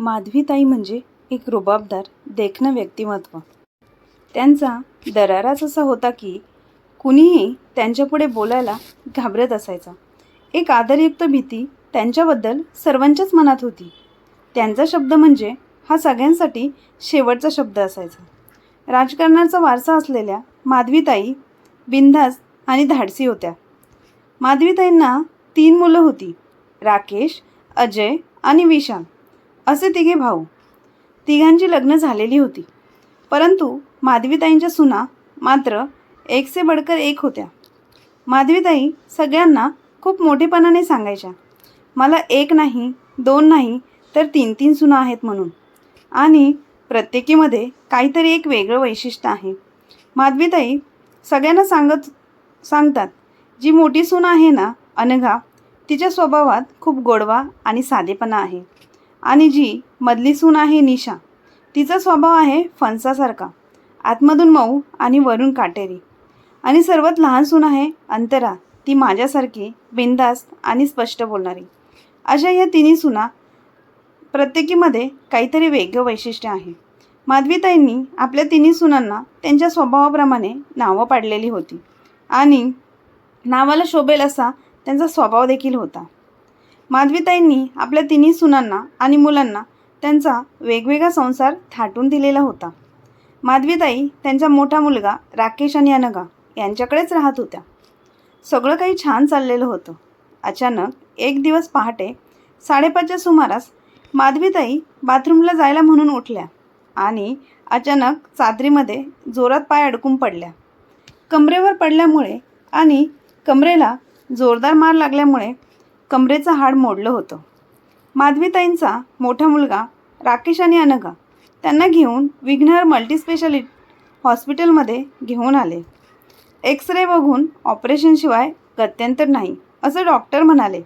माधवीताई म्हणजे एक रुबाबदार देखणं व्यक्तिमत्व. त्यांचा दराराच असा होता की कुणीही त्यांच्यापुढे बोलायला घाबरत असायचा. एक आदरयुक्त भीती त्यांच्याबद्दल सर्वांच्याच मनात होती. त्यांचा शब्द म्हणजे हा सगळ्यांसाठी शेवटचा शब्द असायचा. राजकारणाचा वारसा असलेल्या माधवीताई बिंदास आणि धाडसी होत्या. माधवीताईंना तीन मुलं होती राकेश अजय आणि विशाल. असे तिघे भाऊ. तिघांची लग्न झालेली होती. परंतु माधवीताईंच्या सुना मात्र एक से बडकर एक होत्या. माधवीताई सगळ्यांना खूप मोठेपणाने सांगायच्या मला एक नाही दोन नाही तर तीन तीन सुना आहेत म्हणून. आणि प्रत्येकीमध्ये काहीतरी एक वेगळं वैशिष्ट्य आहे. माधवीताई सगळ्यांना सांगत सांगतात जी मोठी सून आहे ना अनघा तिच्या स्वभावात खूप गोडवा आणि साधेपणा आहे. आणि जी मधली सून आहे निशा तिचा स्वभाव आहे फणसासारखा आतमधून मऊ आणि वरून काटेरी. आणि सर्वात लहान सून आहे अंतरा ती माझ्यासारखी बिनधास्त आणि स्पष्ट बोलणारी. अशा या तिन्ही सुना प्रत्येकीमध्ये काहीतरी वेगळं वैशिष्ट्य आहे. माधवीताईंनी आपल्या तिन्ही सुनांना त्यांच्या स्वभावाप्रमाणे नावं पाडलेली होती. आणि नावाला शोभेल असा त्यांचा स्वभाव देखील होता. माधवीताईंनी आपल्या तिन्ही सुनांना आणि मुलांना त्यांचा वेगवेगळा संसार थाटून दिलेला होता. माधवीताई त्यांचा मोठा मुलगा राकेश आणि अनघा यांच्याकडेच राहत होत्या. सगळं काही छान चाललेलं होतं. अचानक एक दिवस पहाटे साडेपाचच्या सुमारास माधवीताई बाथरूमला जायला म्हणून उठल्या आणि अचानक चादरीमध्ये जोरात पाय अडकून पडल्या. कमरेवर पडल्यामुळे आणि कमरेला जोरदार मार लागल्यामुळे कमरेचं हाड मोडलं होतं. माधवीताईंचा मोठा मुलगा राकेश आणि अनघा त्यांना घेऊन विघ्नहर मल्टीस्पेशालिटी हॉस्पिटलमध्ये घेऊन आले. एक्स रे बघून ऑपरेशनशिवाय गत्यंतर नाही असं डॉक्टर म्हणाले.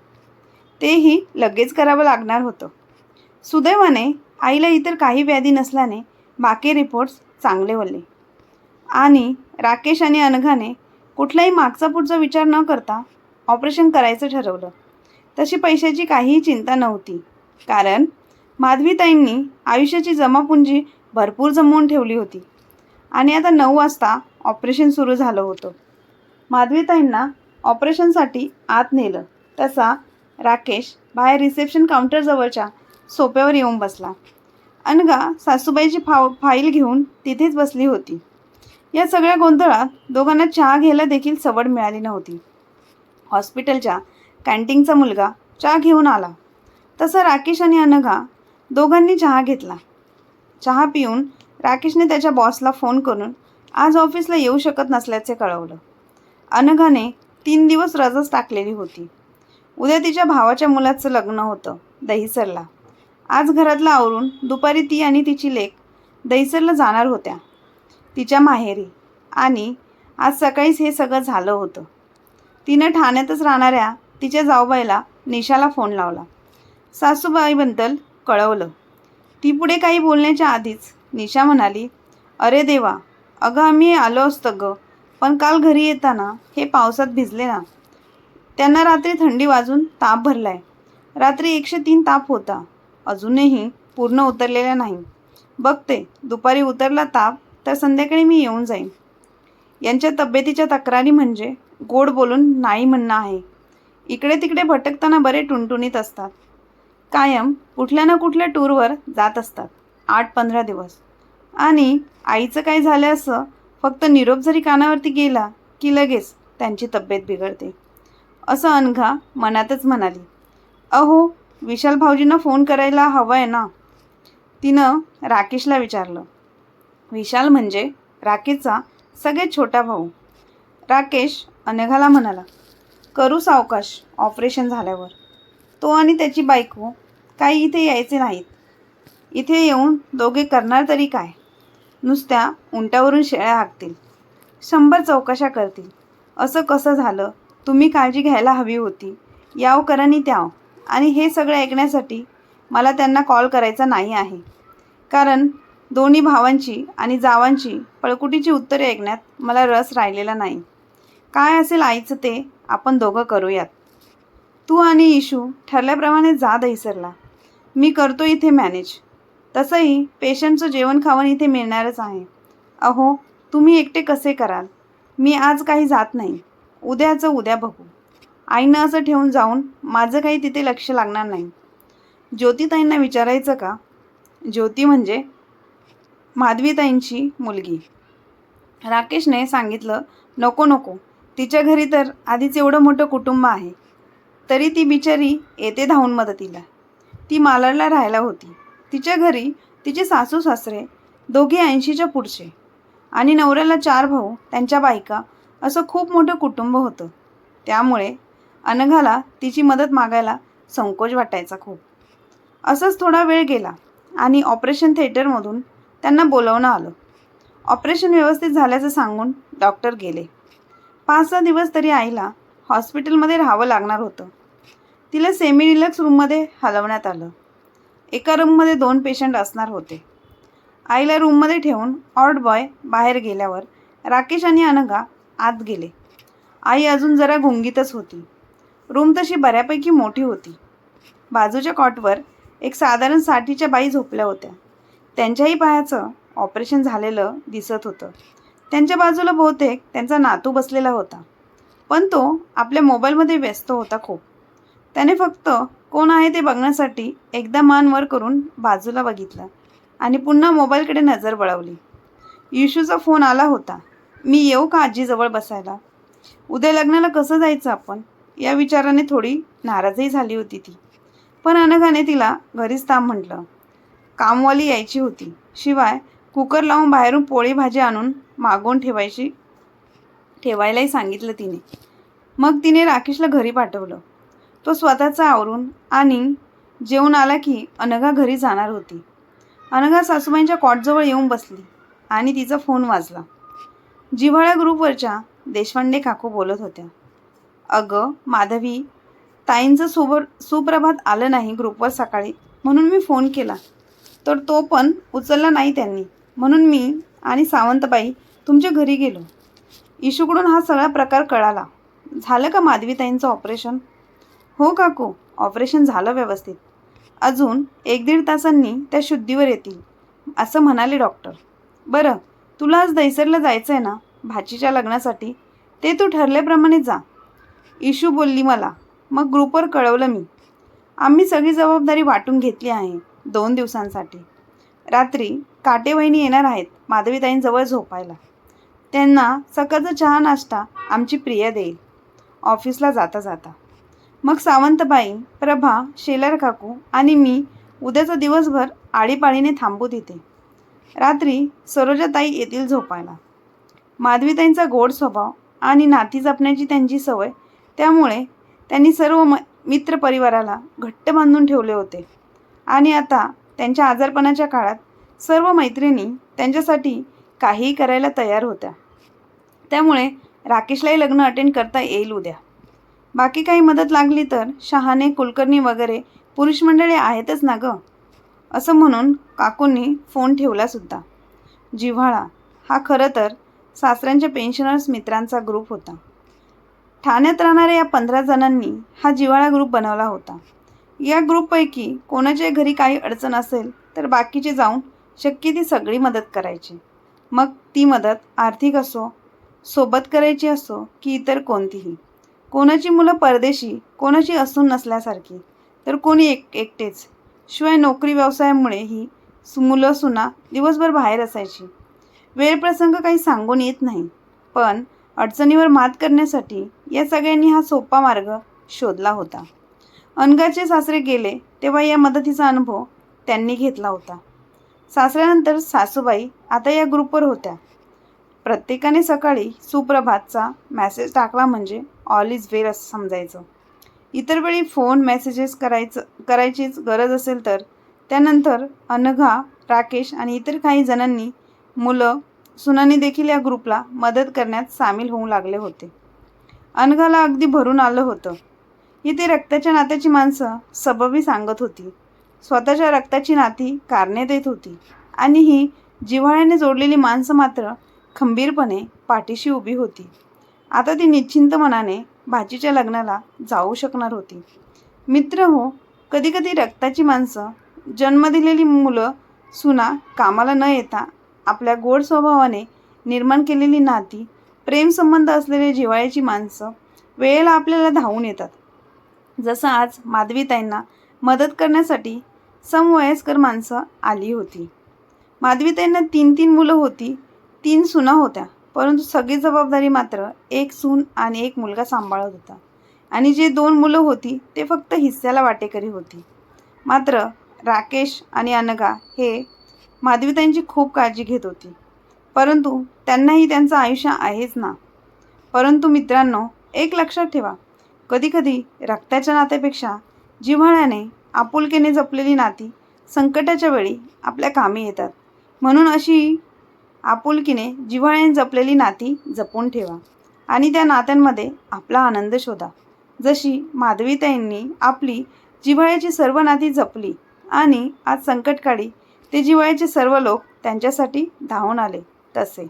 तेही लगेच करावं लागणार होतं. सुदैवाने आईला इतर काही व्याधी नसल्याने बाकी रिपोर्ट्स चांगले वळले आणि राकेश आणि अनघाने कुठलाही मागचा पुढचा विचार न करता ऑपरेशन करायचं ठरवलं. तशी पैशाची काहीही चिंता नव्हती. कारण माधवीताईंनी आयुष्याची जमापुंजी भरपूर जमवून ठेवली होती. आणि आता नऊ वाजता ऑपरेशन सुरू झालं होतं. माधवीताईंना ऑपरेशनसाठी आत नेलं. तसा राकेश बाहेर रिसेप्शन काउंटरजवळच्या सोप्यावर येऊन बसला. अनगा सासूबाईची फाव फाईल घेऊन तिथेच बसली होती. या सगळ्या गोंधळात दोघांना चहा घ्यायला देखील सवड मिळाली नव्हती. हॉस्पिटलच्या कॅन्टीनचा मुलगा चहा घेऊन आला. तसा राकेश आणि अनघा दोघांनी चहा घेतला. चहा पिऊन राकेशने त्याच्या बॉसला फोन करून आज ऑफिसला येऊ शकत नसल्याचे कळवलं. अनघाने तीन दिवस रजच टाकलेली होती. उद्या तिच्या भावाच्या मुलाचं लग्न होतं दहिसरला. आज घरातलं आवरून दुपारी ती आणि तिची लेक दहिसरला जाणार होत्या. तिच्या माहेरी. आणि आज सकाळीच हे सगळं झालं होतं. तिनं ठाण्यातच राहणाऱ्या तिच्या जाऊबाईला निशाला फोन लावला. सासूबाईबद्दल कळवलं. ती पुढे काही बोलण्याच्या आधीच निशा म्हणाली अरे देवा अगं आम्ही आलो असतं गं पण काल घरी येताना हे पावसात भिजले ना. त्यांना रात्री थंडी वाजून ताप भरलाय. रात्री एकशे तीन ताप होता. अजूनही पूर्ण उतरलेला नाही. बघते दुपारी उतरला ताप तर संध्याकाळी मी येऊन जाईन. यांच्या तब्येतीच्या तक्रारी म्हणजे गोड बोलून नाही म्हणणं आहे. इकडे तिकडे भटकताना बरे टुणटुणीत असतात. कायम कुठल्या ना कुठल्या टूरवर जात असतात. आठ पंधरा दिवस. आणि आईचं काय झालं असं फक्त निरोप जरी कानावरती गेला की लगेच त्यांची तब्येत बिघडते. असं अनघा मनातच म्हणाली. अहो विशाल भाऊजींना फोन करायला हवं आहे ना? तिनं राकेशला विचारलं. विशाल म्हणजे राकेशचा सगळ्यात छोटा भाऊ. राकेश अनघाला म्हणाला करू सावकाश ऑपरेशन झाल्यावर. तो आणि त्याची बायको काही इथे यायचे नाहीत. इथे येऊन दोघे करणार तरी काय? नुसत्या उंटावरून शेळ्या हाकतील. शंभर चौकशा करतील. असं कसं झालं? तुम्ही काळजी घ्यायला हवी होती. याव करानी त्याव. आणि हे सगळं ऐकण्यासाठी मला त्यांना कॉल करायचा नाही आहे. कारण दोन्ही भावांची आणि जावांची पळकुटीची उत्तरे ऐकण्यात मला रस राहिलेला नाही. काय असेल आईचं ते? आपण दोघं करूयात. तू आणि इशू ठरल्याप्रमाणे जा दहिसरला मी करतो इथे मॅनेज तसंही पेशंटचं जेवण खावण इथे मिळणारच आहे. अहो तुम्ही एकटे कसे कराल? मी आज काही जात नाही. उद्याचं उद्या बघू. आईनं असं ठेवून जाऊन माझं काही तिथे लक्ष लागणार नाही. ज्योतिताईंना विचारायचं का? ज्योती म्हणजे माधवीताईंची मुलगी. राकेशने सांगितलं नको नको. तिच्या घरी तर आधीच एवढं मोठं कुटुंब आहे. तरी ती बिचारी येते धावून मदतीला. ती मालाडला राहायला होती. तिच्या घरी तिचे सासू सासरे दोघे ऐंशीच्या पुढचे आणि नवऱ्याला चार भाऊ त्यांच्या बायका असं खूप मोठं कुटुंब होतं. त्यामुळे अनघाला तिची मदत मागायला संकोच वाटायचा खूप. असंच थोडा वेळ गेला आणि ऑपरेशन थिएटरमधून त्यांना बोलवणं आलं. ऑपरेशन व्यवस्थित झाल्याचं सांगून डॉक्टर गेले. पाच सहा दिवस तरी आईला हॉस्पिटलमध्ये राहावं लागणार होतं. तिला सेमी डिलक्स रूममध्ये हलवण्यात आलं. एका रूममध्ये दोन पेशंट असणार होते. आईला रूममध्ये ठेवून ऑर्ड बॉय बाहेर गेल्यावर राकेश आणि अनघा आत गेले. आई अजून जरा गुंगीतच होती. रूम तशी बऱ्यापैकी मोठी होती. बाजूच्या कॉटवर एक साधारण साठीच्या बाई झोपल्या होत्या. त्यांच्याही पायाचं ऑपरेशन झालेलं दिसत होतं. त्यांच्या बाजूला बहुतेक त्यांचा नातू बसलेला होता. पण तो आपल्या मोबाईलमध्ये व्यस्त होता खूप. त्याने फक्त कोण आहे ते बघण्यासाठी एकदा मान वर करून बाजूला बघितलं आणि पुन्हा मोबाईलकडे नजर वळवली. युशूचा फोन आला होता. मी येऊ का आजीजवळ बसायला? उद्या लग्नाला कसं जायचं आपण? या विचाराने थोडी नाराजही झाली होती ती. पण अनघाने तिला घरीच थांब म्हटलं. कामवाली यायची होती. शिवाय कुकर लावून बाहेरून पोळी भाजी आणून मागवून ठेवायची. ठेवायलाही सांगितलं तिने. मग तिने राकेशला घरी पाठवलं. तो स्वतःचा आवरून आणि जेवून आला की अनघा घरी जाणार होती. अनघा सासूबाईंच्या कॉटजवळ येऊन बसली आणि तिचा फोन वाजला. जिव्हाळ्या ग्रुपवरच्या देशपांडे काकू बोलत होत्या. अगं माधवी ताईंचं सुबर सुप्रभात आलं नाही ग्रुपवर सकाळी म्हणून मी फोन केला. तर तो पण उचलला नाही त्यांनी. म्हणून मी आणि सावंतबाई तुमच्या घरी गेलो. इशूकडून हा सगळा प्रकार कळाला. झालं का माधवीताईंचं ऑपरेशन? हो काकू ऑपरेशन झालं व्यवस्थित. अजून एक दीड तासांनी त्या शुद्धीवर येतील असं म्हणाले डॉक्टर. बरं तुला आज दैसरला जायचं आहे ना भाचीच्या लग्नासाठी? ते तू ठरल्याप्रमाणे जा. इशू बोलली मला मग ग्रुपवर कळवलं मी. आम्ही सगळी जबाबदारी वाटून घेतली आहे दोन दिवसांसाठी. रात्री काटेवहिनी येणार आहेत माधवीताईंजवळ झोपायला. त्यांना सकाळचा चहा नाश्ता आमची प्रिया देईल. ऑफिसला जाता जाता. मग सावंतबाई प्रभा शेलार काकू आणि मी उद्याचा दिवसभर आळीपाळीने थांबू तिथे. रात्री सरोजाताई येतील झोपायला. माधवीताईंचा गोड स्वभाव आणि नाती जपण्याची त्यांची सवय त्यामुळे त्यांनी सर्व म मित्रपरिवाराला घट्ट बांधून ठेवले होते. आणि आता त्यांच्या आजारपणाच्या काळात सर्व मैत्रिणी त्यांच्यासाठी काहीही करायला तयार होत्या. त्यामुळे राकेशलाही लग्न अटेंड करता येईल उद्या. बाकी काही मदत लागली तर शहाणे कुलकर्णी वगैरे पुरुष मंडळी आहेतच ना गं? असं म्हणून काकूंनी फोन ठेवलासुद्धा जिव्हाळा हा खरं तर सासऱ्यांच्या पेन्शनर्स मित्रांचा ग्रुप होता. ठाण्यात राहणाऱ्या या पंधरा जणांनी हा जिव्हाळा ग्रुप बनवला होता. या ग्रुपपैकी कोणाच्या घरी काही अडचण असेल तर बाकीचे जाऊन शक्य ती सगळी मदत करायची. मग ती मदत आर्थिक असो सोबत करायची असो की इतर कोणतीही. कोणाची मुलं परदेशी कोणाची असून नसल्यासारखी तर कोणी एक एकटेच. शिवाय नोकरी व्यवसायामुळे ही मुलं सुना दिवसभर बाहेर असायची. वेळ प्रसंग काही सांगून येत नाही. पण अडचणीवर मात करण्यासाठी या सगळ्यांनी हा सोपा मार्ग शोधला होता. अनगाचे सासरे गेले तेव्हा या मदतीचा अनुभव त्यांनी घेतला होता. सासऱ्यानंतर सासूबाई आता या ग्रुपवर होत्या. प्रत्येकाने सकाळी सुप्रभातचा मॅसेज टाकला म्हणजे ऑल इज वेल असं समजायचं. इतर वेळी फोन मेसेजेस करायचं करायचीच गरज असेल तर त्यानंतर अनघा राकेश आणि इतर काही जणांनी मुलं सुनानी देखील या ग्रुपला मदत करण्यात सामील होऊ लागले होते. अनघाला अगदी भरून आलं होतं. इथे रक्ताच्या नात्याची माणसं सबबी सांगत होती. स्वतःच्या रक्ताची नाती कारणे देत होती. आणि ही जिव्हाळ्याने जोडलेली माणसं मात्र खंबीरपणे पाठीशी उभी होती. आता ती निश्चिंत मनाने भाचीच्या लग्नाला जाऊ शकणार होती. मित्र हो कधीकधी रक्ताची माणसं जन्म दिलेली मुलं सुना कामाला न येता आपल्या गोड स्वभावाने निर्माण केलेली नाती प्रेमसंबंध असलेले जिव्हाळ्याची माणसं वेळेला आपल्याला धावून येतात. जसं आज माधवीताईंना मदत करण्यासाठी समवयस्कर माणसं आली होती. माधवीताईंना तीन तीन मुलं होती तीन सुना होत्या परंतु सगळी जबाबदारी मात्र एक सून आणि एक मुलगा सांभाळत होता. आणि जे दोन मुलं होती ते फक्त हिस्स्याला वाटेकरी होती. मात्र राकेश आणि अनघा हे माधवीताईंची खूप काळजी घेत होती. परंतु त्यांनाही त्यांचं आयुष्य आहेच ना? परंतु मित्रांनो एक लक्षात ठेवा कधीकधी रक्ताच्या नात्यापेक्षा जिव्हाळ्याने आपुलकीने जपलेली नाती संकटाच्या वेळी आपल्या कामी येतात. म्हणून अशी आपुलकीने जिव्हाळ्याने जपलेली नाती जपून ठेवा आणि त्या नात्यांमध्ये आपला आनंद शोधा. जशी माधवीताईंनी आपली जिव्हाळ्याची सर्व नाती जपली आणि आज संकटकाळी ते जिव्हाळ्याचे सर्व लोक त्यांच्यासाठी धावून आले तसे.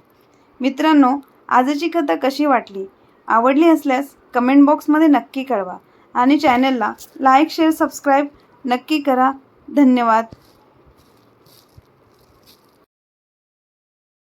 मित्रांनो आजची कथा कशी वाटली? आवडली असल्यास कमेंट बॉक्समध्ये नक्की कळवा. आणि चॅनलला लाईक शेअर सबस्क्राईब नक्की करा. धन्यवाद.